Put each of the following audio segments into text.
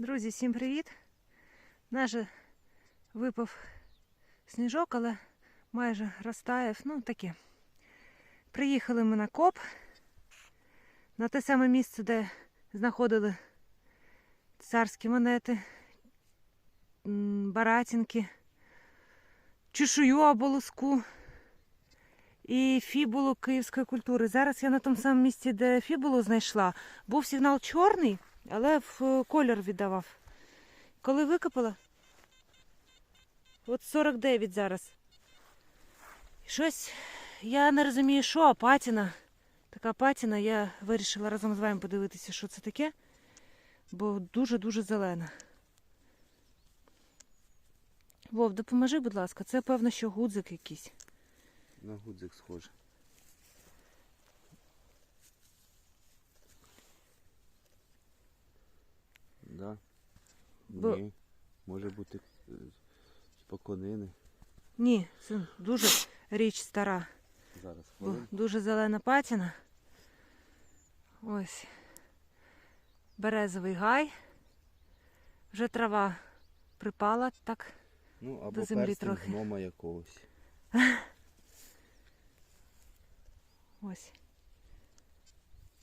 Друзі, всім привіт! Наже випав сніжок, але майже розтаяв. Ну, таке. Приїхали ми на коп на те саме місце, де знаходили царські монети, м, баратинки, чешую або луску і фібулу київської культури. Зараз я на тому самому місці, де фібулу знайшла. Був сигнал чорний, але в е, колір віддавав. Коли викопала? От 49 зараз. Щось я не розумію, що, а патіна. Така патіна, я вирішила разом з вами подивитися, що це таке, бо дуже-дуже зелена. Вов, допоможи, будь ласка, це певно, що гудзик якийсь. На гудзик схоже. Да. Бо- Ні. Може бути е, споконини. Ні, це дуже річ стара. Зараз Бо хвилин. дуже зелена патіна. Ось. Березовий гай. Вже трава припала, так. Ну, або до землі перстень трохи. гнома якогось. Ось.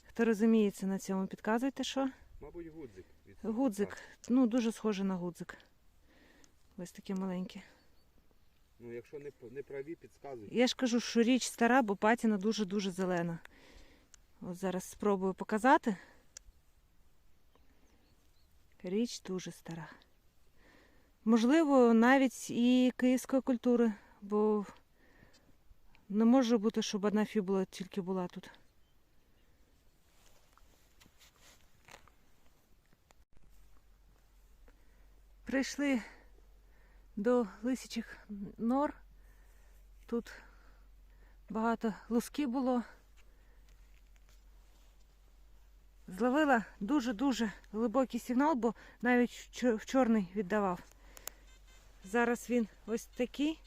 Хто розуміється на цьому, підказуйте, що? Мабуть, гудзик. Гудзик. Ну, дуже схоже на гудзик. Ось таке маленьке. Ну, якщо не, не праві, підказуйте. Я ж кажу, що річ стара, бо патіна дуже-дуже зелена. От зараз спробую показати. Річ дуже стара. Можливо, навіть і київської культури, бо не може бути, щоб одна фібула тільки була тут. Прийшли до лисячих нор. Тут багато луски було. Зловила дуже-дуже глибокий сигнал, бо навіть в чорний віддавав. Зараз він ось такий.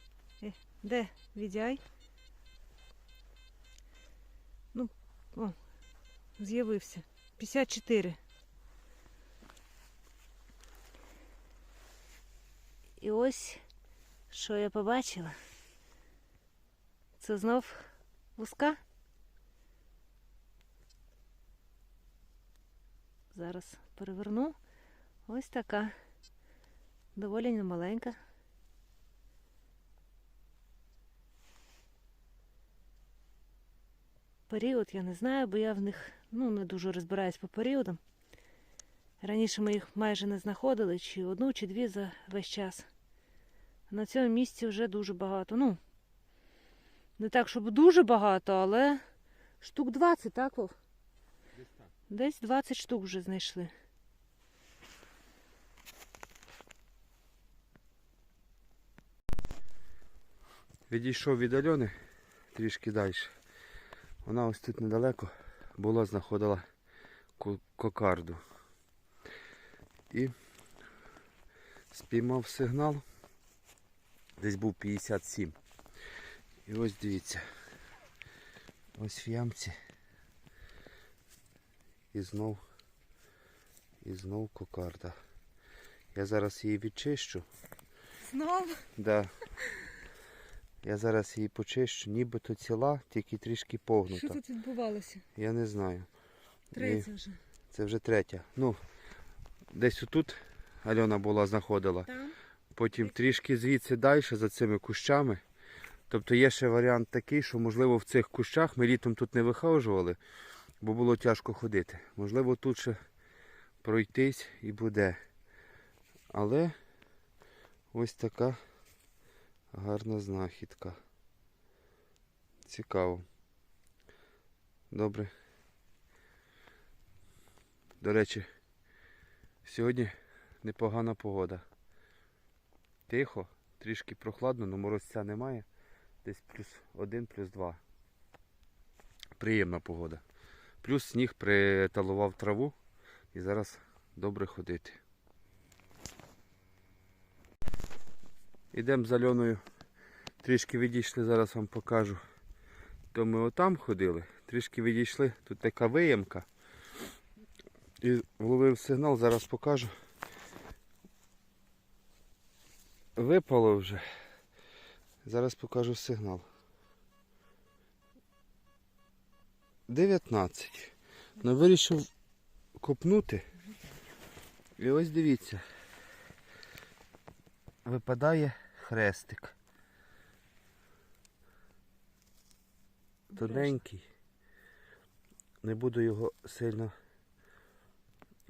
Е, Де відяй? Ну, о, з'явився. 54. І ось що я побачила. Це знов луска. Зараз переверну. Ось така. Доволі немаленька. Період я не знаю, бо я в них ну, не дуже розбираюсь по періодам. Раніше ми їх майже не знаходили, чи одну, чи дві за весь час. На цьому місці вже дуже багато. Ну, не так, щоб дуже багато, але штук 20, так, Вов? Десь так. Десь 20 штук вже знайшли. Відійшов від Альони трішки далі. Вона ось тут недалеко була, знаходила ко- кокарду. І спіймав сигнал. Десь був 57. І ось дивіться. Ось в ямці. І знов. І знов кокарда. Я зараз її відчищу. Знову? Да. Я зараз її почищу, нібито ціла, тільки трішки погнута. Що тут відбувалося? Я не знаю. Третє вже. Це вже третя. Ну, десь отут Альона була, знаходила. Там? Потім трішки звідси далі, за цими кущами. Тобто є ще варіант такий, що можливо в цих кущах ми літом тут не вихожували, бо було тяжко ходити. Можливо, тут ще пройтись і буде. Але ось така гарна знахідка. Цікаво. Добре. До речі, сьогодні непогана погода. Тихо, трішки прохладно, але морозця немає. Десь плюс один, плюс два. Приємна погода. Плюс сніг приталував траву і зараз добре ходити. Ідемо з Альоною. Трішки відійшли, зараз вам покажу. То ми отам ходили, трішки відійшли, тут така виємка. І вловив сигнал, зараз покажу. випало вже. Зараз покажу сигнал. 19. Ну вирішив копнути. І ось дивіться. Випадає хрестик. Тоненький. Не буду його сильно.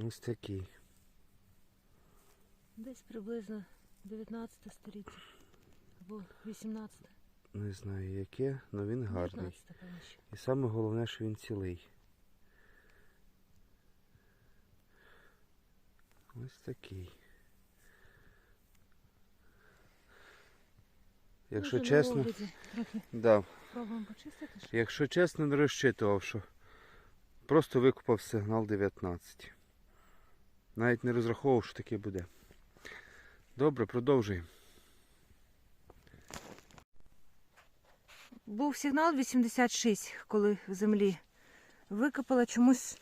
Ось такий. Десь приблизно 19 століття або 18. Не знаю яке, але він гарний. 19. І саме головне, що він цілий. Ось такий. Якщо на чесно, да, пробуємо почистити. ж? якщо чесно, не розчитував, що просто викупав сигнал 19. Навіть не розраховував, що таке буде. Добре, продовжуємо. Був сигнал 86, коли в землі викопала чомусь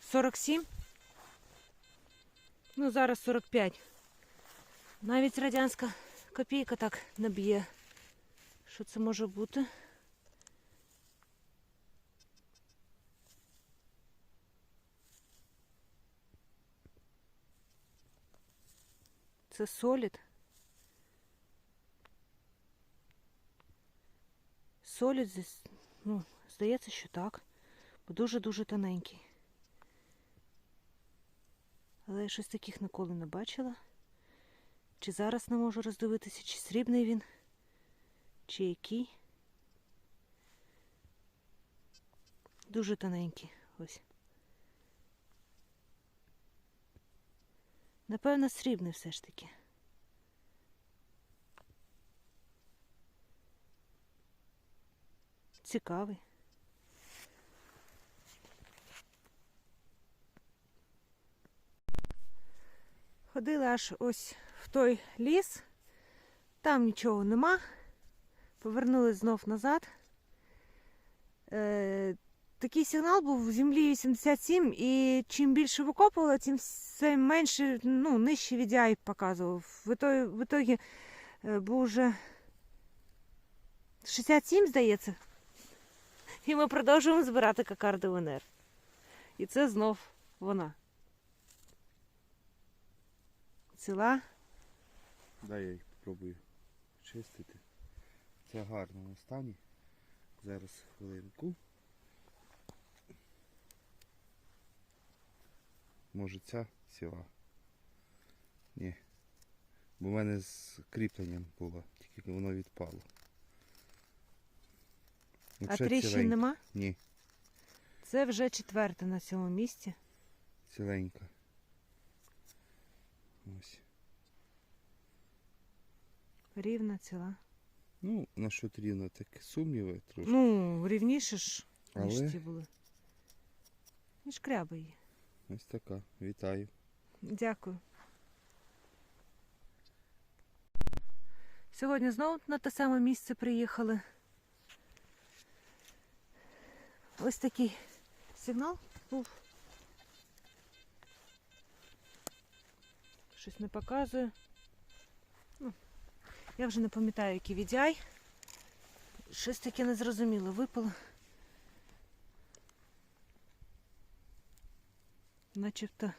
47. Ну, зараз 45. Навіть радянська копійка так не б'є. Що це може бути? Це солід. Солід, зі- ну, здається, що так. Бо дуже-дуже тоненький. Але я щось таких ніколи не бачила. Чи зараз не можу роздивитися, чи срібний він, чи який. Дуже тоненький. Ось. Напевно, срібний все ж таки. Цікавий. Ходили аж ось в той ліс, там нічого нема. Повернулись знов назад. Такий сигнал був в землі 87, і чим більше викопувала, тим все менше, ну, нижче VDI показував. В ітогі, в ітогі е, був вже 67, здається. І ми продовжуємо збирати кокарди УНР. І це знов вона. Ціла. Дай я їх спробую чистити. Це гарно на стані. Зараз хвилинку. Може ця ціла? Ні. Бо в мене з кріпленням було, тільки воно відпало. Ну, А тріщин нема? Ні, Це вже четверте на цьому місці. ціленька. Ось. Рівна ціла. Ну, насчет рівно таке сумніви трошки. Ну, рівніше ж, ніж Але- ті були. Не шкряба її. Ось така. Вітаю. Дякую. Сьогодні знову на те саме місце приїхали. Ось такий сигнал був. Щось не показує. Ну, я вже не пам'ятаю, який VDI. Щось таке незрозуміло випало. Начебто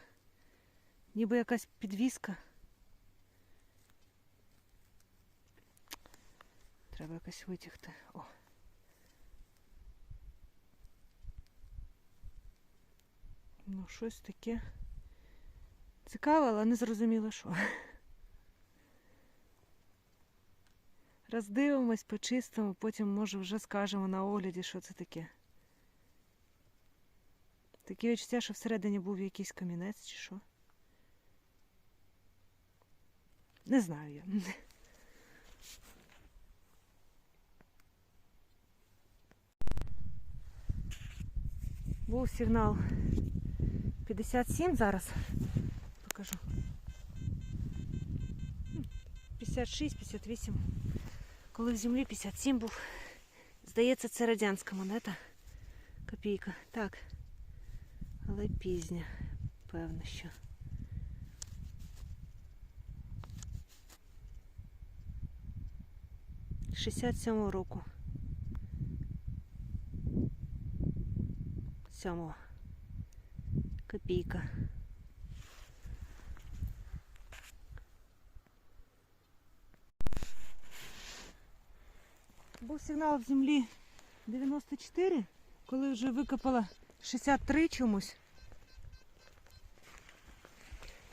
ніби якась підвіска. Треба якось витягти. О. Ну, щось таке. Цікаве, але не зрозуміло що. Роздивимось, почистимо, потім, може, вже скажемо на огляді, що це таке. Таке відчуття, що всередині був якийсь камінець чи що. Не знаю я. Був сигнал 57 зараз. Покажу. 56, 58. Коли в землі 57 був. Здається, це радянська монета. Копійка. Так. Але пізня, певно, що. 67 року. Сьомого. Копійка. Був сигнал в землі 94, коли вже викопала 63 чомусь.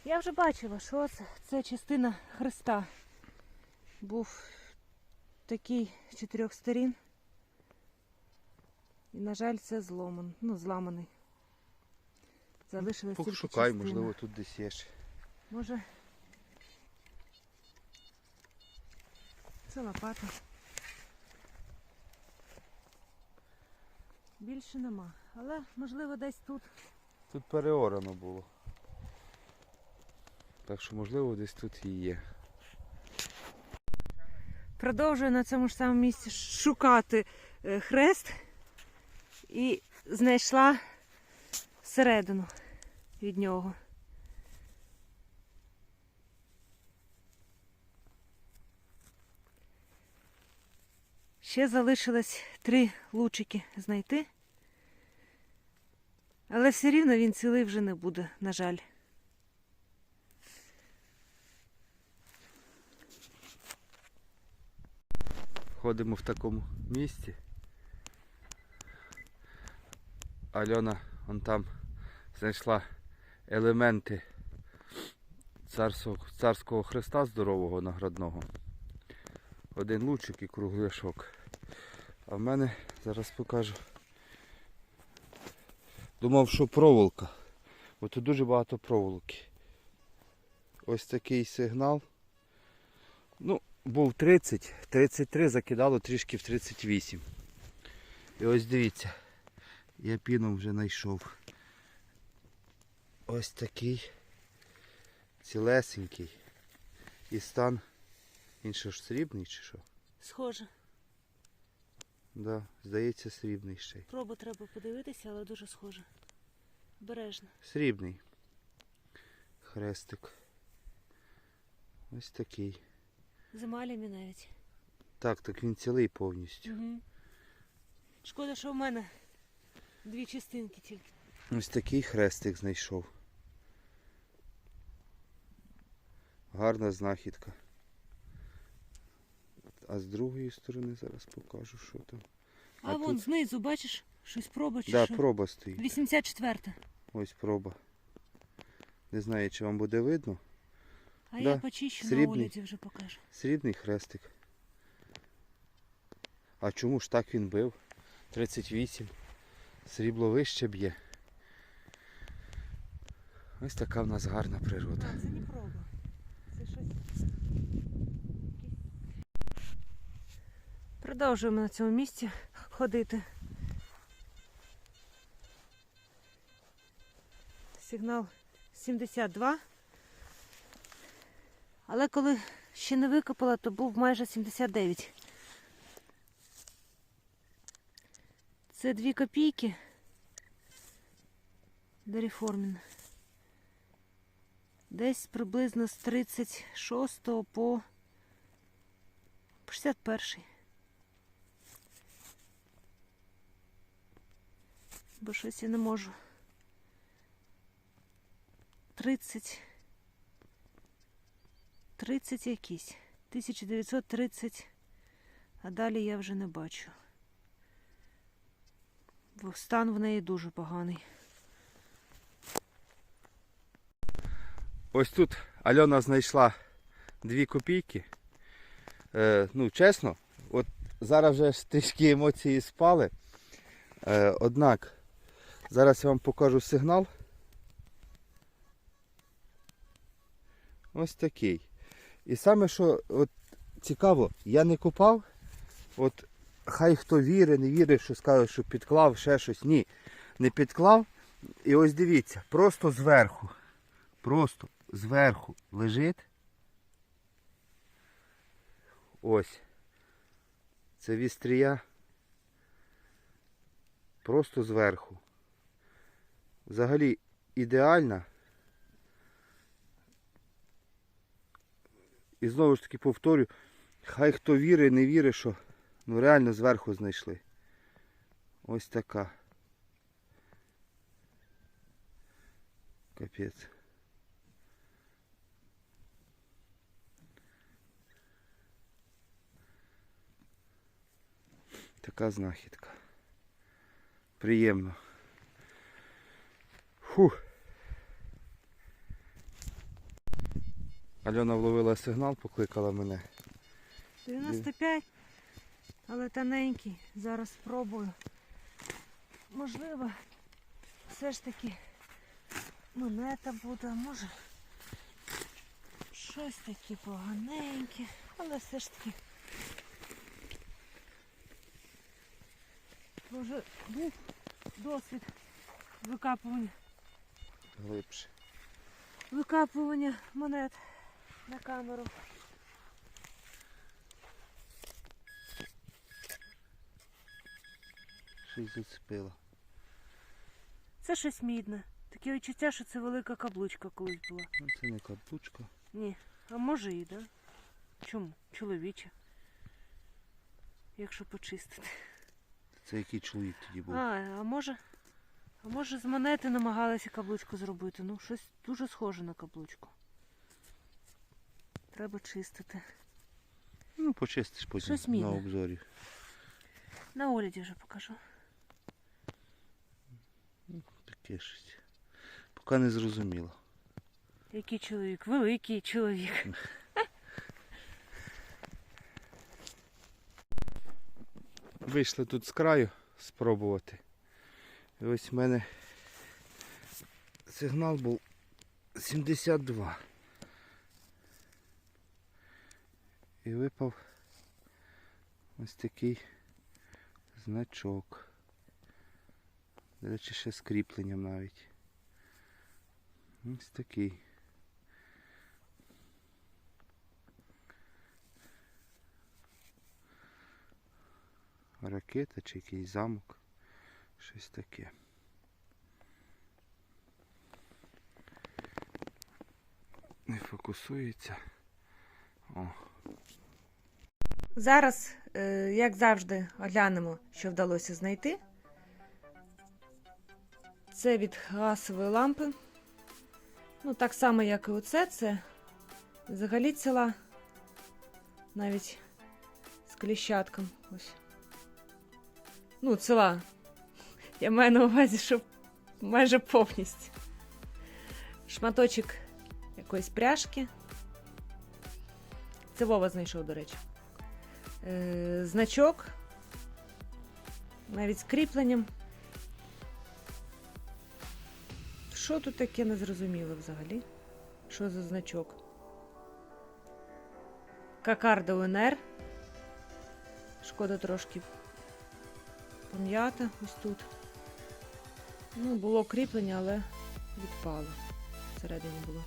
Я вже бачила, що це, це частина хреста. Був такий з чотирьох сторін. І, на жаль, це зломан, ну, зламаний. Залишилась тільки Пошукай, частина. можливо, тут десь є ще. Може. Це лопата. Більше нема. Але можливо десь тут. Тут переорано було. Так що, можливо, десь тут і є. Продовжую на цьому ж самому місці шукати е, хрест і знайшла середину від нього. Ще залишилось три лучики знайти. Але все рівно він цілий вже не буде, на жаль. Ходимо в такому місці. Альона вон там знайшла елементи царського, царського хреста здорового наградного. Один лучик і кругляшок. А в мене зараз покажу. Думав, що проволока. Бо тут дуже багато проволоки. Ось такий сигнал. Ну, був 30, 33 закидало трішки в 38. І ось дивіться, я піном вже знайшов. Ось такий цілесенький. І стан. Він що ж срібний чи що? Схоже. Да, здається, срібний ще й. Пробу треба подивитися, але дуже схоже. Обережно. Срібний. Хрестик. Ось такий. З емалями навіть. Так, так він цілий повністю. Угу. Шкода, що в мене дві частинки тільки. Ось такий хрестик знайшов. Гарна знахідка. А з другої сторони зараз покажу, що там. А, А вон тут- знизу, бачиш, щось проба чи Да, що? проба стоїть. 84. Ось проба. Не знаю, чи вам буде видно. А Да, я почищу на срібний. вже покажу. Срібний хрестик. А чому ж так він бив? 38. Срібло вище б'є. Ось така в нас гарна природа. А, це не проба. Це щось. Продовжуємо на цьому місці ходити. Сигнал 72. Але коли ще не викопала, то був майже 79. Це 2 копійки. Деріформін. Десь приблизно з 36 по 61. Бо щось я не можу. 30. 30 якісь. 1930. А далі я вже не бачу. Бо стан в неї дуже поганий. Ось тут Альона знайшла дві копійки. Е, ну, чесно, от зараз вже трішки емоції спали. Е, однак, зараз я вам покажу сигнал. Ось такий. І саме, що от, цікаво, я не купав. От хай хто вірить, не вірить, що скаже, що підклав ще щось. Ні, не підклав. І ось дивіться, просто зверху. Просто зверху лежить. Ось. Це вістрія. Просто зверху. Взагалі ідеальна. І знову ж таки повторю, Хай хто вірить, не вірить, що ну реально зверху знайшли. Ось така. Капець. Така знахідка. Приємно. Фух. Альона вловила сигнал, покликала мене. 95, але тоненький. Зараз спробую. Можливо, все ж таки монета буде, а може щось таке поганеньке, але все ж таки. Може був досвід викапування, Глибше. викапування монет на камеру. Щось зацепило. Це щось мідне. Таке відчуття, що це велика каблучка колись була. Ну, це не каблучка. Ні, а може і, да? Чому? Чоловіче. Якщо почистити. Це який чоловік тоді був. А, а може. А може з монети намагалися каблучку зробити. Ну, щось дуже схоже на каблучку. Треба чистити. Ну, почистиш потім Щось на обзорі. На огляді вже покажу. Таке щось. Поки не зрозуміло. Який чоловік? Великий чоловік. Вийшли тут з краю спробувати. І ось в мене сигнал був 72. І випав ось такий значок. До речі, ще з кріпленням навіть. Ось такий. Ракета чи якийсь замок. Щось таке. Не фокусується. О, Зараз, е, як завжди, оглянемо, що вдалося знайти. Це від газової лампи. Ну, так само, як і оце, це взагалі ціла. Навіть з кліщатком. Ось. Ну, ціла. Я маю на увазі, що майже повністю. Шматочок якоїсь пряжки. Це Вова знайшов, до речі е, значок, навіть з кріпленням. Що тут таке незрозуміло взагалі? Що за значок? Кокарда УНР. Шкода трошки пом'ята ось тут. Ну, було кріплення, але відпало. Всередині було.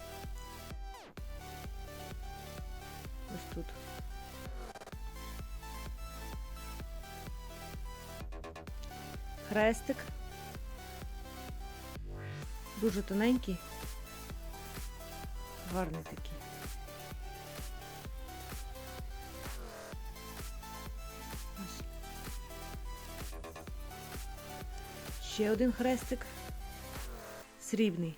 Хрестик. Дуже тоненький. Гарний такий. Ось. Ще один хрестик. Срібний.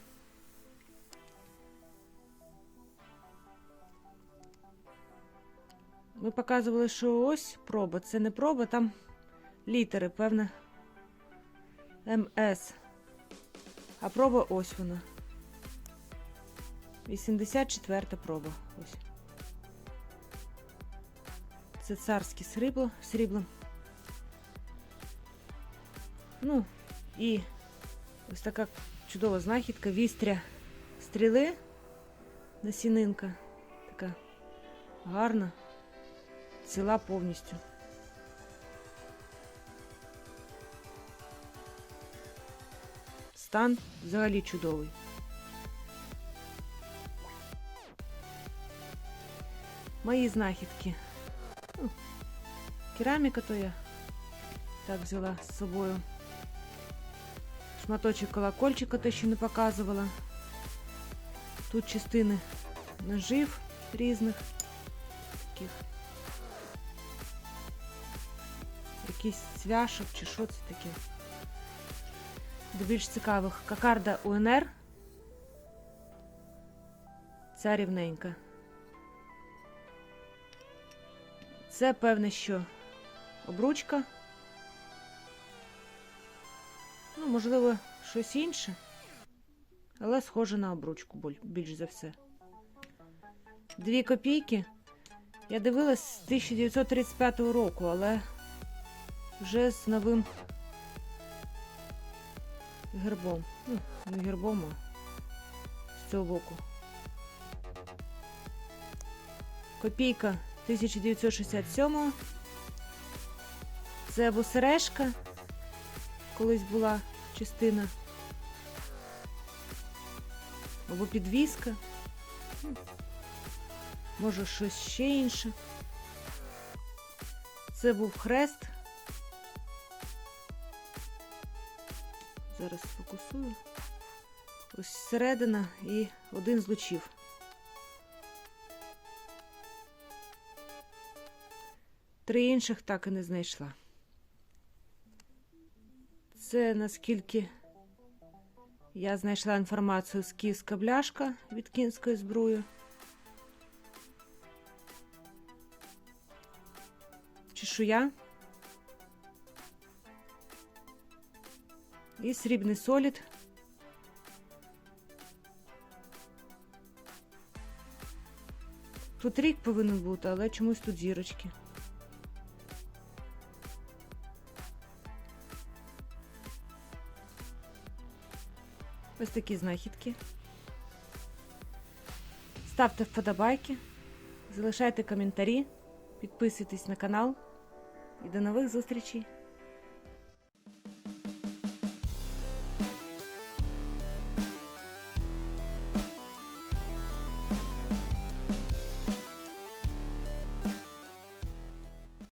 Ми показували, що ось проба. Це не проба, там літери, певне. МС. А проба ось вона. 84 проба. Ось. Це царське срібло, срібло. Ну, і ось така чудова знахідка, вістря стріли, насінинка. Така гарна, ціла повністю. Стан взагалі чудовий. Мої знахідки. Ну, кераміка то я так взяла з собою. Шматочок колокольчика то ще не показувала. Тут частини ножів різних таких якийсь цвяшок чи що це таке. До більш цікавих. Кокарда УНР. Ця рівненька. Це певне, що обручка. Ну, можливо, щось інше. Але схоже на обручку більш за все. Дві копійки. Я дивилась з 1935 року, але вже з новим гербом. Ну, не гербом, а з цього боку. Копійка 1967. Це або сережка, колись була частина. Або підвіска. Може, щось ще інше. Це був хрест. Зараз сфокусую. Ось середина і один з лучів. Три інших так і не знайшла. Це наскільки я знайшла інформацію з київська бляшка від кінської зброї. Чешуя. І срібний солід. Тут рік повинен бути, але чомусь тут зірочки. Ось такі знахідки. Ставте вподобайки, залишайте коментарі, підписуйтесь на канал і до нових зустрічей!